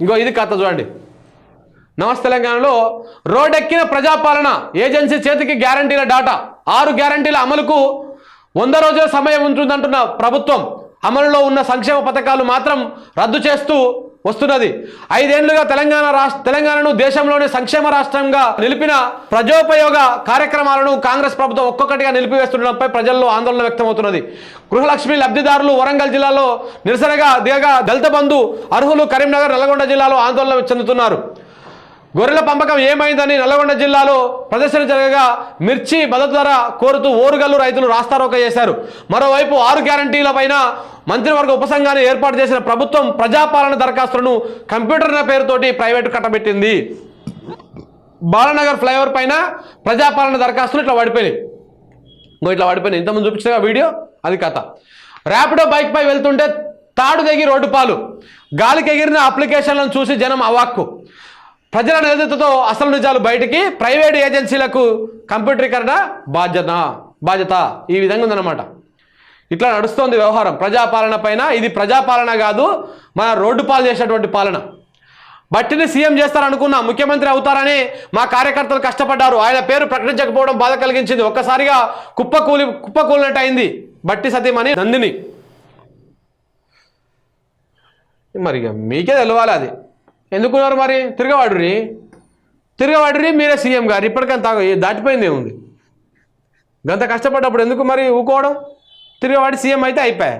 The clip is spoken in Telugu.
ఇంకో ఇది కథ చూడండి. నమస్తే తెలంగాణలో రోడ్డెక్కిన ప్రజాపాలన ఏజెన్సీ చేతికి గ్యారంటీల డాటా. ఆరు గ్యారంటీల అమలుకు వంద రోజుల సమయం ఉంటుందంటున్న ప్రభుత్వం అమలులో ఉన్న సంక్షేమ పథకాలు మాత్రం రద్దు చేస్తూ వస్తున్నది. ఐదేళ్ళుగా తెలంగాణ రాష్ట్ర తెలంగాణను దేశంలోనే సంక్షేమ రాష్ట్రంగా నిలిపిన ప్రజోపయోగ కార్యక్రమాలను కాంగ్రెస్ ప్రభుత్వం ఒక్కొక్కటిగా నిలిపివేస్తుండడంపై ప్రజల్లో ఆందోళన వ్యక్తమవుతున్నది. గృహలక్ష్మి లబ్ధిదారులు వరంగల్ జిల్లాలో నిరసనగా దిగగా దళిత బంధు అర్హులు కరీంనగర్ నల్గొండ జిల్లాలో ఆందోళన చెందుతున్నారు. గొర్రెల పంపకం ఏమైందని నల్లగొండ జిల్లాలో ప్రదర్శన జరగగా మిర్చి మద్దతు ధర కోరుతూ ఓరుగల్లు రైతులు రాస్తారోక చేశారు. మరోవైపు ఆరు గ్యారంటీల పైన మంత్రివర్గ ఉపసంఘాన్ని ఏర్పాటు చేసిన ప్రభుత్వం ప్రజాపాలన దరఖాస్తులను కంప్యూటర్ పేరుతోటి ప్రైవేటు కట్టబెట్టింది. బాలనగర్ ఫ్లైఓవర్ పైన ప్రజాపాలన దరఖాస్తులు ఇట్లా పడిపోయినాయి. ఇట్లా పడిపోయినాయి. ఇంతకుముందు చూపించిన వీడియో అది కథ. ర్యాపిడో బైక్ పై వెళ్తుంటే తాడు తెగి రోడ్డు పాలు. గాలికి ఎగిరిన అప్లికేషన్లను చూసి జనం అవాక్కు. ప్రజల నేతృత్వంతో అసలు నిజాలు బయటికి ప్రైవేట్ ఏజెన్సీలకు కంప్యూటరీకరణ బాధ్యత బాధ్యత. ఈ విధంగా ఉందన్నమాట. ఇట్లా నడుస్తోంది వ్యవహారం. ప్రజాపాలన పైన ఇది ప్రజాపాలన కాదు మన రోడ్డు పాలు చేసేటువంటి పాలన. బట్టిని సీఎం చేస్తారనుకున్నా ముఖ్యమంత్రి అవుతారని మా కార్యకర్తలు కష్టపడ్డారు. ఆయన పేరు ప్రకటించకపోవడం బాధ కలిగించింది. ఒక్కసారిగా కుప్పకూలి కుప్పకూలినట్టు అయింది. బట్టి సతీమని నందిని. మరి మీకే తెలవాలి అది. ఎందుకున్నారు మరి? తిరగవాడురి తిరగవాడురి మీరే సీఎం గారు. ఇప్పటికైనా తాగ దాటిపోయింది ఏముంది? గంత కష్టపడ్డప్పుడు ఎందుకు మరి ఊకోవడం? తిరగబడి సీఎం అయితే అయిపోయా.